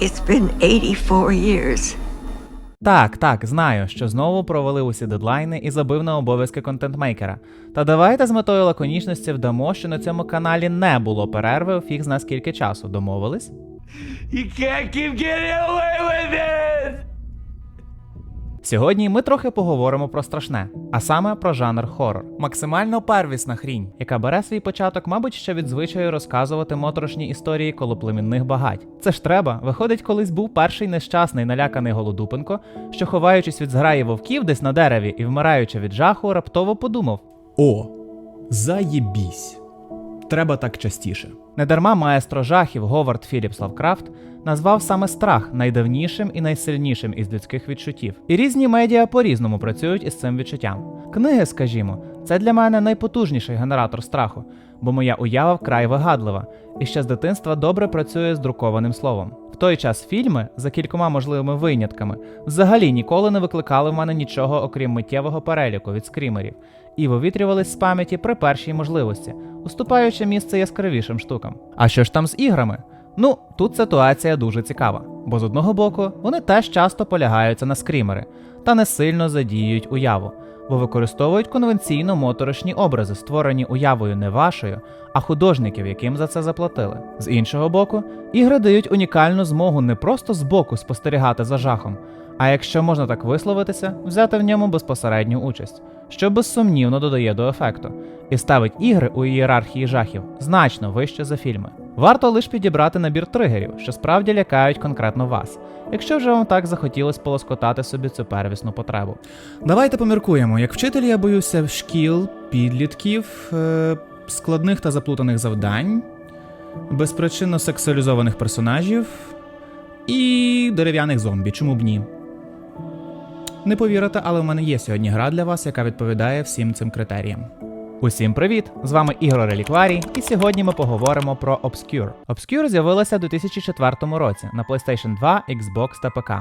It's been 84 years. Так, так, знаю, що знову провели усі дедлайни і забив на обов'язки контентмейкера. Та давайте з метою лаконічності вдамо, що на цьому каналі не було перерви фіг зна скільки часу. Домовились? You can't keep getting away with it! Сьогодні ми трохи поговоримо про страшне, а саме про жанр хорор. Максимально первісна хрінь, яка бере свій початок, мабуть, ще від звичаю розказувати моторошні історії коло племінних багать. Це ж треба. Виходить, колись був перший нещасний наляканий голодупенко, що, ховаючись від зграї вовків десь на дереві і вмираючи від жаху, раптово подумав: О, заєбісь. Треба так частіше. Недарма маестро жахів Говард Філіпс Лавкрафт назвав саме страх найдавнішим і найсильнішим із людських відчуттів. І різні медіа по-різному працюють із цим відчуттям. Книги, скажімо, це для мене найпотужніший генератор страху, бо моя уява вкрай вигадлива і ще з дитинства добре працює з друкованим словом. Той час фільми, за кількома можливими винятками, взагалі ніколи не викликали в мене нічого, окрім миттєвого переліку від скрімерів, і вивітрювались з пам'яті при першій можливості, уступаючи місце яскравішим штукам. А що ж там з іграми? Ну, тут ситуація дуже цікава, бо з одного боку вони теж часто полягаються на скрімери та не сильно задіюють уяву, бо використовують конвенційно моторошні образи, створені уявою не вашою, а художників, яким за це заплатили. З іншого боку, ігри дають унікальну змогу не просто збоку спостерігати за жахом, а якщо можна так висловитися, взяти в ньому безпосередню участь, що безсумнівно додає до ефекту, і ставить ігри у ієрархії жахів значно вище за фільми. Варто лише підібрати набір тригерів, що справді лякають конкретно вас, якщо вже вам так захотілось полоскотати собі цю первісну потребу. Давайте поміркуємо. Як вчитель я боюся шкіл, підлітків, е, складних та заплутаних завдань, безпричинно сексуалізованих персонажів і дерев'яних зомбі. Чому б ні? Не повірите, але в мене є сьогодні гра для вас, яка відповідає всім цим критеріям. Усім привіт! З вами Ігор Релікварій, і сьогодні ми поговоримо про Obscure. Obscure з'явилася у 2004 році на PlayStation 2, Xbox та ПК.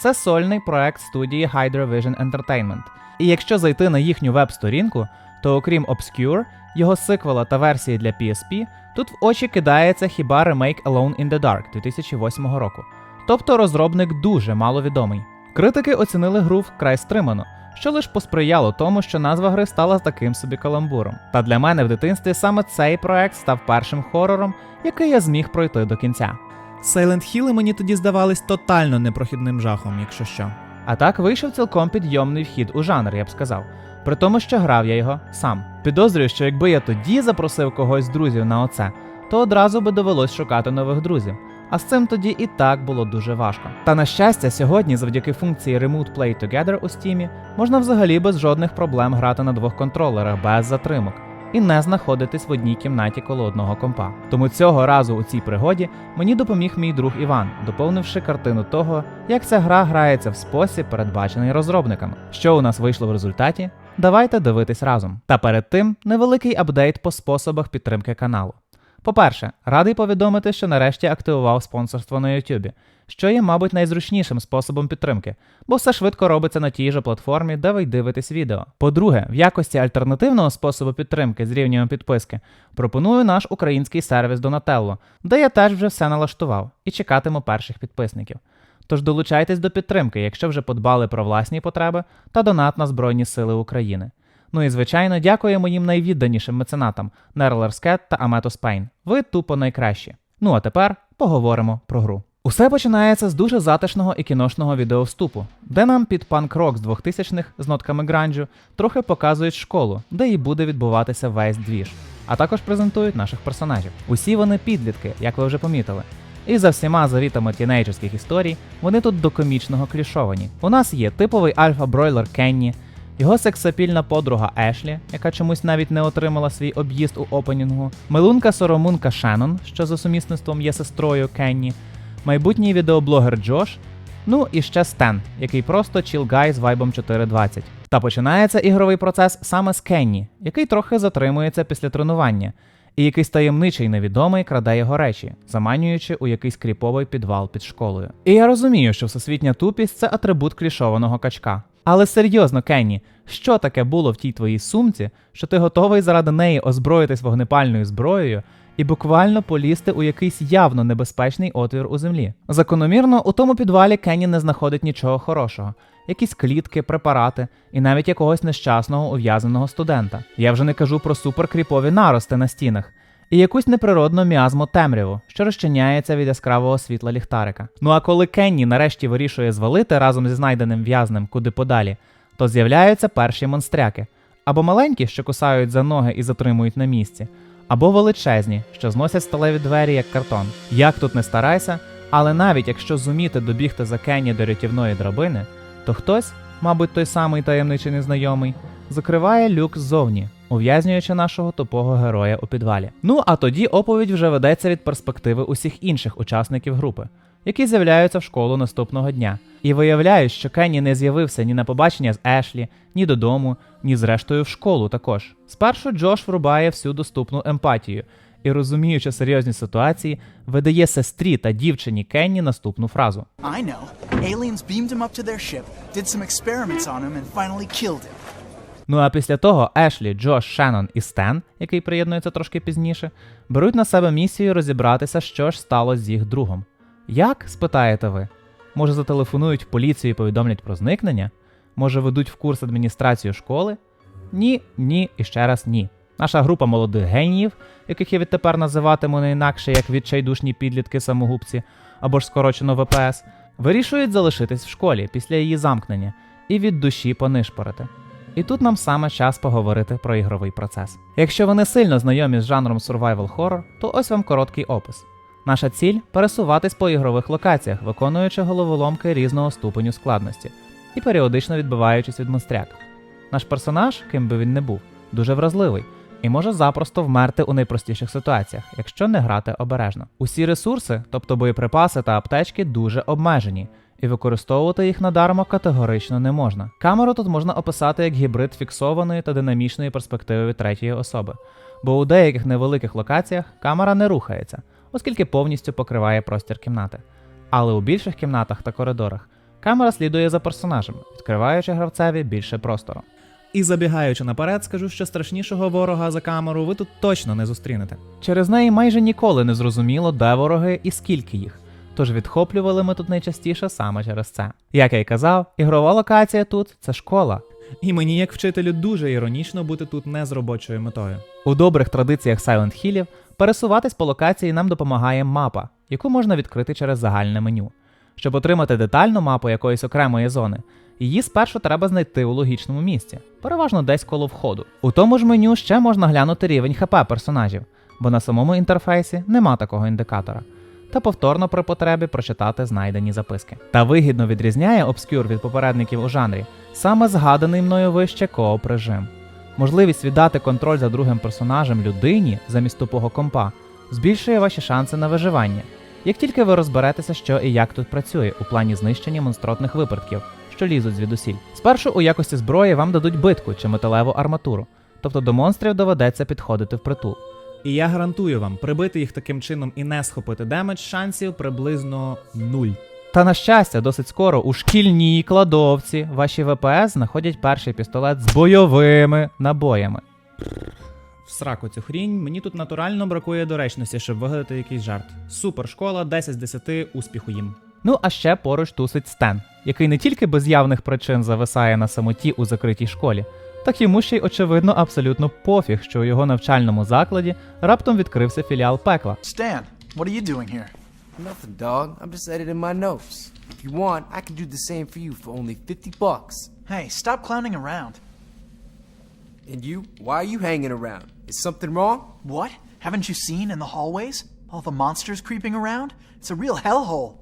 Це сольний проект студії Hydra Vision Entertainment. І якщо зайти на їхню веб-сторінку, то окрім Obscure, його сиквела та версії для PSP, тут в очі кидається хіба ремейк Alone in the Dark 2008 року. Тобто розробник дуже маловідомий. Критики оцінили гру вкрай стримано, що лише посприяло тому, що назва гри стала таким собі каламбуром. Та для мене в дитинстві саме цей проект став першим хорором, який я зміг пройти до кінця. Silent Hill мені тоді здавались тотально непрохідним жахом, якщо що. А так вийшов цілком підйомний вхід у жанр, я б сказав. При тому, що грав я його сам. Підозрюю, що якби я тоді запросив когось з друзів на оце, то одразу би довелось шукати нових друзів. А з цим тоді і так було дуже важко. Та на щастя, сьогодні, завдяки функції Remote Play Together у Steam, можна взагалі без жодних проблем грати на двох контролерах без затримок і не знаходитись в одній кімнаті коло одного компа. Тому цього разу у цій пригоді мені допоміг мій друг Іван, доповнивши картину того, як ця гра грається в спосіб, передбачений розробниками. Що у нас вийшло в результаті? Давайте дивитись разом. Та перед тим невеликий апдейт по способах підтримки каналу. По-перше, радий повідомити, що нарешті активував спонсорство на YouTube, що є, мабуть, найзручнішим способом підтримки, бо все швидко робиться на тій же платформі, де ви дивитесь відео. По-друге, в якості альтернативного способу підтримки з рівнем підписки пропоную наш український сервіс Donatello, де я теж вже все налаштував і чекатиму перших підписників. Тож долучайтесь до підтримки, якщо вже подбали про власні потреби та донат на Збройні Сили України. Ну і звичайно, дякую моїм найвідданішим меценатам Нерлерскет та Аметос Пейн. Ви тупо найкращі. Ну а тепер поговоримо про гру. Усе починається з дуже затишного і кіношного відеовступу, де нам під панк-рок з 2000-х з нотками гранджу трохи показують школу, де і буде відбуватися весь двіж, а також презентують наших персонажів. Усі вони підлітки, як ви вже помітили. І за всіма завітами тінейджерських історій вони тут до комічного клішовані. У нас є типовий альфа-бройлер Кенні, його сексапільна подруга Ешлі, яка чомусь навіть не отримала свій об'їзд у опенінгу, милунка Соромунка Шеннон, що за сумісництвом є сестрою Кенні, майбутній відеоблогер Джош, ну і ще Стен, який просто чілгай з вайбом 420. Та починається ігровий процес саме з Кенні, який трохи затримується після тренування, і якийсь таємничий невідомий краде його речі, заманюючи у якийсь кріповий підвал під школою. І я розумію, що всесвітня тупість це атрибут клішованого качка. Але серйозно, Кенні, що таке було в тій твоїй сумці, що ти готовий заради неї озброїтись вогнепальною зброєю і буквально полізти у якийсь явно небезпечний отвір у землі. Закономірно, у тому підвалі Кенні не знаходить нічого хорошого. Якісь клітки, препарати і навіть якогось нещасного ув'язаного студента. Я вже не кажу про суперкріпові нарости на стінах і якусь неприродну міазму темряву, що розчиняється від яскравого світла ліхтарика. Ну а коли Кенні нарешті вирішує звалити разом зі знайденим в'язнем куди подалі, то з'являються перші монстряки або маленькі, що кусають за ноги і затримують на місці, або величезні, що зносять сталеві двері як картон. Як тут не старайся, але навіть якщо зуміти добігти за Кенні до рятівної драбини, то хтось, мабуть, той самий таємничий незнайомий, закриває люк ззовні, ув'язнюючи нашого тупого героя у підвалі. Ну а тоді оповідь вже ведеться від перспективи усіх інших учасників групи, які з'являються в школу наступного дня, і виявляють, що Кенні не з'явився ні на побачення з Ешлі, ні додому, ні зрештою в школу також. Спершу Джош врубає всю доступну емпатію. І розуміючи серйозні ситуації, видає сестрі та дівчині Кенні наступну фразу: I know. Aliens beamed him up to their ship, did some experiments on him, and finally killed him. Ну а після того Ешлі, Джош, Шеннон і Стен, який приєднується трошки пізніше, беруть на себе місію розібратися, що ж сталося з їх другом. Як? спитаєте ви? Може, зателефонують в поліцію і повідомлять про зникнення? Може, ведуть в курс адміністрацію школи? Ні, ні і ще раз ні. Наша група молодих геніїв, яких я відтепер називатиму не інакше як відчайдушні підлітки самогубці або ж скорочено ВПС, вирішують залишитись в школі після її замкнення і від душі понишпорити. І тут нам саме час поговорити про ігровий процес. Якщо ви не сильно знайомі з жанром survival horror, то ось вам короткий опис. Наша ціль пересуватись по ігрових локаціях, виконуючи головоломки різного ступеню складності і періодично відбиваючись від монстряк. Наш персонаж, ким би він не був, дуже вразливий і може запросто вмерти у найпростіших ситуаціях, якщо не грати обережно. Усі ресурси, тобто боєприпаси та аптечки, дуже обмежені, і використовувати їх надармо категорично не можна. Камеру тут можна описати як гібрид фіксованої та динамічної перспективи від третьої особи, бо у деяких невеликих локаціях камера не рухається, оскільки повністю покриває простір кімнати. Але у більших кімнатах та коридорах камера слідує за персонажем, відкриваючи гравцеві більше простору. І забігаючи наперед, скажу, що страшнішого ворога за камеру ви тут точно не зустрінете. Через неї майже ніколи не зрозуміло, де вороги і скільки їх. Тож відхоплювали ми тут найчастіше саме через це. Як я й казав, ігрова локація тут це школа. І мені, як вчителю, дуже іронічно бути тут не з робочою метою. У добрих традиціях Silent Hillів пересуватись по локації нам допомагає мапа, яку можна відкрити через загальне меню. Щоб отримати детальну мапу якоїсь окремої зони, її спершу треба знайти у логічному місці, переважно десь коло входу. У тому ж меню ще можна глянути рівень ХП персонажів, бо на самому інтерфейсі нема такого індикатора. Та повторно при потребі прочитати знайдені записки. Та вигідно відрізняє обскюр від попередників у жанрі саме згаданий мною вище кооп режим. Можливість віддати контроль за другим персонажем людині замість тупого компа збільшує ваші шанси на виживання. Як тільки ви розберетеся, що і як тут працює у плані знищення монстротних випадків, що лізуть звідусіль. Спершу у якості зброї вам дадуть битку чи металеву арматуру, тобто до монстрів доведеться підходити впритул. І я гарантую вам, прибити їх таким чином і не схопити демедж шансів приблизно нуль. Та на щастя, досить скоро у шкільній кладовці ваші ВПС знаходять перший пістолет з бойовими набоями. В сраку цю хрінь, мені тут натурально бракує доречності, щоб вигадати якийсь жарт. Супер школа, 10 з 10, успіху їм. Ну а ще поруч тусить Стен, який не тільки без явних причин зависає на самоті у закритій школі, так йому ще й очевидно абсолютно пофіг, що у його навчальному закладі раптом відкрився філіал пекла. Stan, what are you doing here? Nothing, dog. I'm just editing my notes. If you want, I can do the same for you for only 50 bucks. Hey, stop clowning around. And you? Why are you hanging around? Is something wrong? What? Haven't you seen in the hallways? All the monsters creeping around? It's a real hellhole.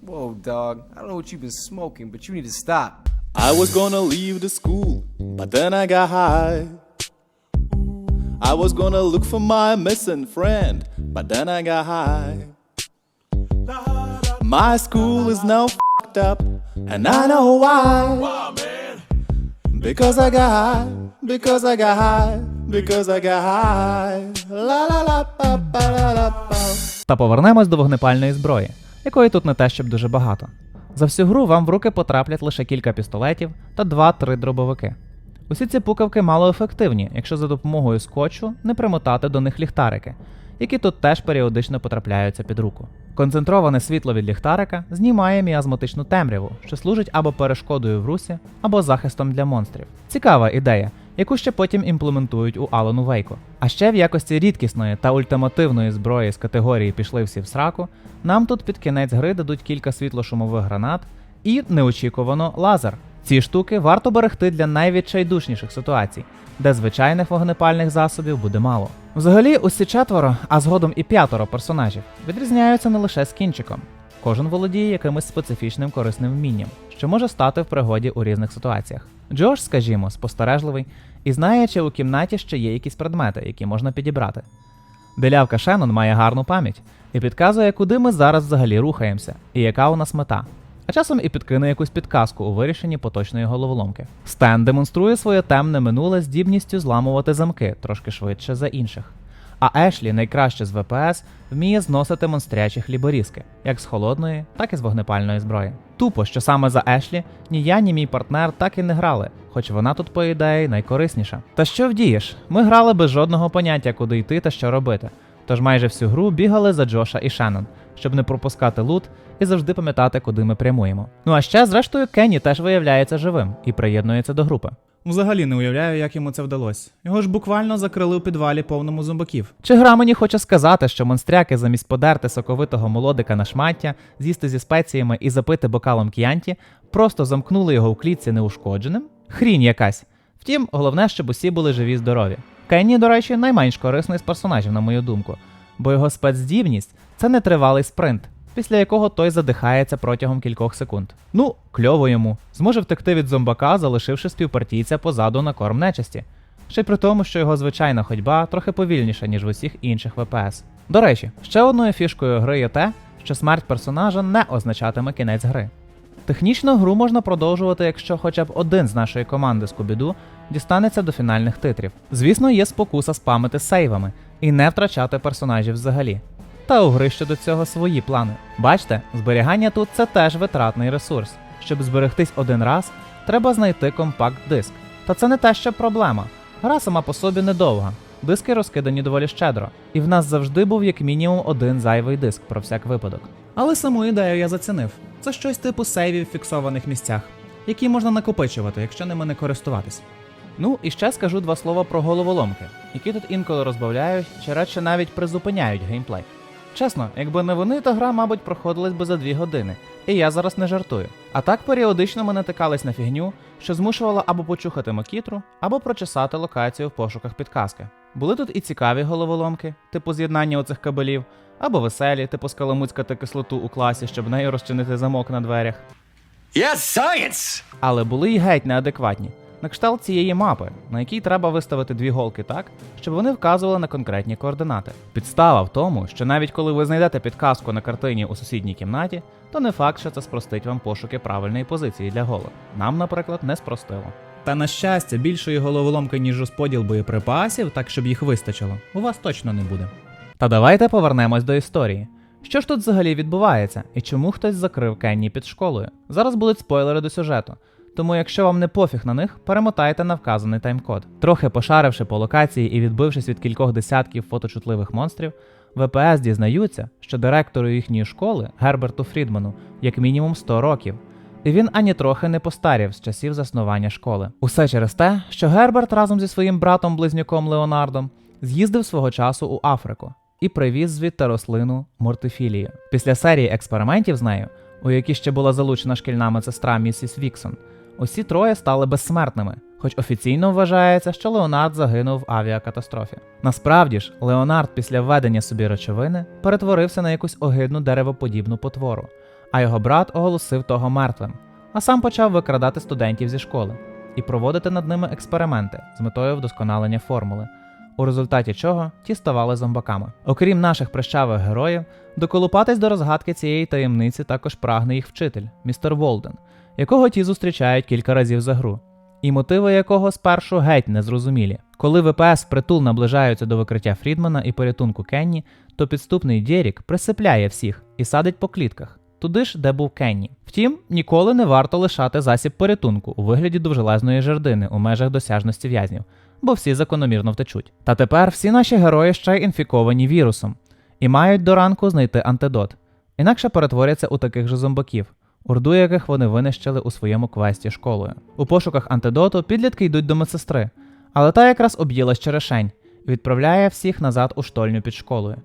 Whoa, dog. I don't know what you've been smoking, but you need to stop. I was gonna leave the school, but then I got high. I was gonna look for my missing friend, but then I got high. My school is now fucked up, and I know why. Because I got high, because I got high, because I got high. La la la pa pa la la pa. Та повернемось до вогнепальної зброї, Якої тут не те, щоб дуже багато. За всю гру вам в руки потраплять лише кілька пістолетів та 2-3 дробовики. Усі ці пукавки малоефективні, якщо за допомогою скотчу не примотати до них ліхтарики, які тут теж періодично потрапляються під руку. Концентроване світло від ліхтарика знімає міазматичну темряву, що служить або перешкодою в русі, або захистом для монстрів. Цікава ідея, яку ще потім імплементують у Алану Вейку. А ще в якості рідкісної та ультимативної зброї з категорії пішли всі в сраку, нам тут під кінець гри дадуть кілька світлошумових гранат і неочікувано лазер. Ці штуки варто берегти для найвідчайдушніших ситуацій, де звичайних вогнепальних засобів буде мало. Взагалі, усі четверо, а згодом і п'ятеро персонажів відрізняються не лише скінчиком. Кожен володіє якимось специфічним корисним вмінням, що може стати в пригоді у різних ситуаціях. Джош, скажімо, спостережливий і знає, чи у кімнаті ще є якісь предмети, які можна підібрати. Білявка Шеннон має гарну пам'ять і підказує, куди ми зараз взагалі рухаємося, і яка у нас мета. А часом і підкине якусь підказку у вирішенні поточної головоломки. Стен демонструє своє темне минуле здібністю зламувати замки трошки швидше за інших. А Ешлі, найкраще з ВПС, вміє зносити монстрячі хліборізки, як з холодної, так і з вогнепальної зброї. Тупо, що саме за Ешлі ні я, ні мій партнер так і не грали, хоч вона тут, по ідеї, найкорисніша. Та що вдієш? Ми грали без жодного поняття, куди йти та що робити. Тож майже всю гру бігали за Джоша і Шеннон, щоб не пропускати лут і завжди пам'ятати, куди ми прямуємо. Ну а ще, зрештою, Кенні теж виявляється живим і приєднується до групи. Взагалі не уявляю, як йому це вдалося. Його ж буквально закрили у підвалі повному зомбаків. Чи гра мені хоче сказати, що монстряки замість подерти соковитого молодика на шмаття, з'їсти зі спеціями і запити бокалом к'янті, просто замкнули його в клітці неушкодженим? Хрінь якась. Втім, головне, щоб усі були живі здорові. Кенні, до речі, найменш корисний з персонажів, на мою думку, бо його спецздібність це нетривалий спринт, після якого той задихається протягом кількох секунд. Ну, кльово йому, зможе втекти від зомбака, залишивши співпартійця позаду на корм нечисті. Ще й при тому, що його звичайна ходьба трохи повільніша, ніж в усіх інших ВПС. До речі, ще одною фішкою гри є те, що смерть персонажа не означатиме кінець гри. Технічно гру можна продовжувати, якщо хоча б один з нашої команди Скубіду дістанеться до фінальних титрів. Звісно, є спокуса спамити сейвами і не втрачати персонажів взагалі. Та у гри щодо цього свої плани. Бачите, зберігання тут це теж витратний ресурс. Щоб зберегтись один раз, треба знайти компакт-диск. Та це не те, що проблема. Гра сама по собі недовга. Диски розкидані доволі щедро, і в нас завжди був як мінімум один зайвий диск про всяк випадок. Але саму ідею я зацінив. Це щось типу сейвів в фіксованих місцях, які можна накопичувати, якщо ними не користуватись. Ну і ще скажу два слова про головоломки, які тут інколи розбавляють чи радше навіть призупиняють геймплей. Чесно, якби не вони, то гра, мабуть, проходилась би за дві години, і я зараз не жартую. А так періодично ми натикались на фігню, що змушувала або почухати макітру, або прочесати локацію в пошуках підказки. Були тут і цікаві головоломки, типу з'єднання оцих кабелів, або веселі, типу скаламуцькати кислоту у класі, щоб нею розчинити замок на дверях. Yes, science! Але були й геть неадекватні. На кшталт цієї мапи, на якій треба виставити дві голки так, щоб вони вказували на конкретні координати. Підстава в тому, що навіть коли ви знайдете підказку на картині у сусідній кімнаті, то не факт, що це спростить вам пошуки правильної позиції для голок. Нам, наприклад, не спростило. Та на щастя, більшої головоломки, ніж розподіл боєприпасів, так щоб їх вистачило, у вас точно не буде. Та давайте повернемось до історії. Що ж тут взагалі відбувається, і чому хтось закрив Кенні під школою? Зараз будуть спойлери до сюжету. Тому, якщо вам не пофіг на них, перемотайте на вказаний таймкод. Трохи пошаривши по локації і відбившись від кількох десятків фоточутливих монстрів, ВПС дізнаються, що директору їхньої школи Герберту Фрідману як мінімум 100 років. І він ані трохи не постарів з часів заснування школи. Усе через те, що Герберт разом зі своїм братом-близнюком Леонардом з'їздив свого часу у Африку і привіз звідти рослину мортифілію. Після серії експериментів з нею, у які ще була залучена шкільна медсестра місіс Віксон, усі троє стали безсмертними, хоч офіційно вважається, що Леонард загинув в авіакатастрофі. Насправді ж, Леонард після введення собі речовини перетворився на якусь огидну деревоподібну потвору, а його брат оголосив того мертвим, а сам почав викрадати студентів зі школи і проводити над ними експерименти з метою вдосконалення формули, у результаті чого ті ставали зомбаками. Окрім наших прищавих героїв, доколупатись до розгадки цієї таємниці також прагне їх вчитель, містер Волден, якого ті зустрічають кілька разів за гру, і мотиви якого спершу геть незрозумілі. Коли ВПС притул наближаються до викриття Фрідмана і порятунку Кенні, то підступний Дєрік присипляє всіх і садить по клітках. Туди ж, де був Кенні. Втім, ніколи не варто лишати засіб порятунку у вигляді довжелезної жердини у межах досяжності в'язнів, бо всі закономірно втечуть. Та тепер всі наші герої ще інфіковані вірусом і мають до ранку знайти антидот, інакше перетворяться у таких же зомбаків, орду яких вони винищили у своєму квесті школою. У пошуках антидоту підлітки йдуть до медсестри, але та якраз об'їлась черешень і відправляє всіх назад у штольню під школою.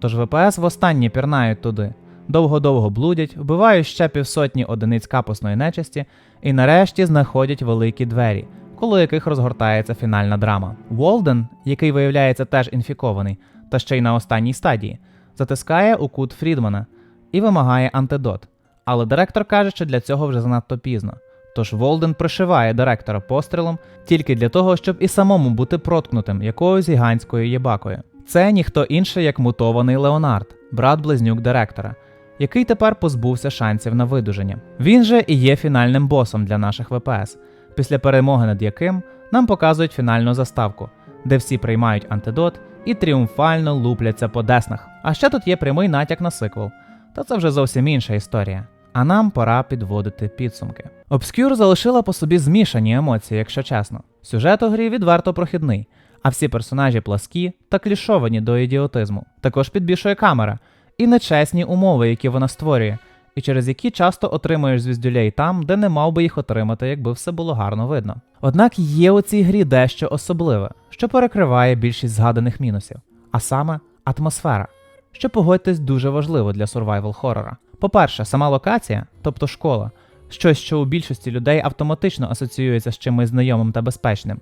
Тож ВПС востаннє пірнають туди, довго-довго блудять, вбивають ще півсотні одиниць капусної нечисті і нарешті знаходять великі двері, коло яких розгортається фінальна драма. Волден, який виявляється теж інфікований, та ще й на останній стадії, затискає у кут Фрідмана і вимагає антидот. Але директор каже, що для цього вже занадто пізно. Тож Волден пришиває директора пострілом тільки для того, щоб і самому бути проткнутим якоюсь гігантською єбакою. Це ніхто інший, як мутований Леонард, брат-близнюк директора, який тепер позбувся шансів на видуження. Він же і є фінальним босом для наших ВПС, після перемоги над яким нам показують фінальну заставку, де всі приймають антидот і тріумфально лупляться по деснах. А ще тут є прямий натяк на сиквел, та це вже зовсім інша історія. А нам пора підводити підсумки. Obscure залишила по собі змішані емоції, якщо чесно. Сюжет у грі відверто прохідний, а всі персонажі пласкі та клішовані до ідіотизму. Також підбільшує камера і нечесні умови, які вона створює, і через які часто отримуєш звіздюлей там, де не мав би їх отримати, якби все було гарно видно. Однак є у цій грі дещо особливе, що перекриває більшість згаданих мінусів, а саме атмосфера, що погодьтесь дуже важливо для survival хорора. По-перше, сама локація, тобто школа, щось, що у більшості людей автоматично асоціюється з чимось знайомим та безпечним.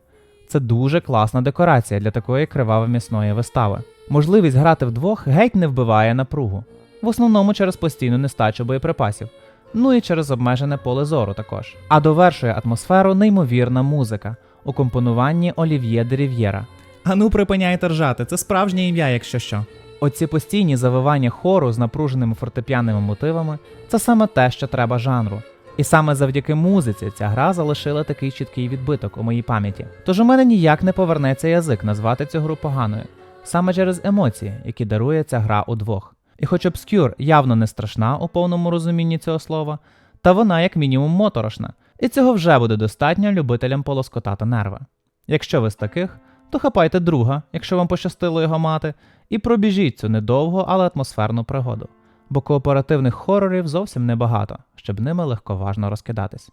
Це дуже класна декорація для такої криваво-м'ясної вистави. Можливість грати вдвох геть не вбиває напругу, в основному через постійну нестачу боєприпасів, ну і через обмежене поле зору також. А довершує атмосферу неймовірна музика у компонуванні Олів'є де Рів'єра. Ану, припиняйте ржати, це справжнє ім'я, якщо що. Оці постійні завивання хору з напруженими фортепіанними мотивами це саме те, що треба жанру. І саме завдяки музиці ця гра залишила такий чіткий відбиток у моїй пам'яті. Тож у мене ніяк не повернеться язик назвати цю гру поганою, саме через емоції, які дарує ця гра удвох. І хоч Obscure явно не страшна у повному розумінні цього слова, та вона як мінімум моторошна, і цього вже буде достатньо любителям полоскотати нерви. Якщо ви з таких, то хапайте друга, якщо вам пощастило його мати, і пробіжіть цю недовгу, але атмосферну пригоду. Бо кооперативних хорорів зовсім небагато, щоб ними легковажно розкидатись.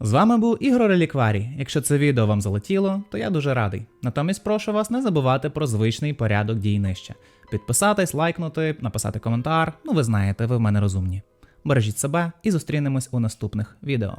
З вами був Ігор Релікварій. Якщо це відео вам залетіло, то я дуже радий. Натомість прошу вас не забувати про звичний порядок дій нижче. Підписатись, лайкнути, написати коментар. Ну ви знаєте, ви в мене розумні. Бережіть себе і зустрінемось у наступних відео.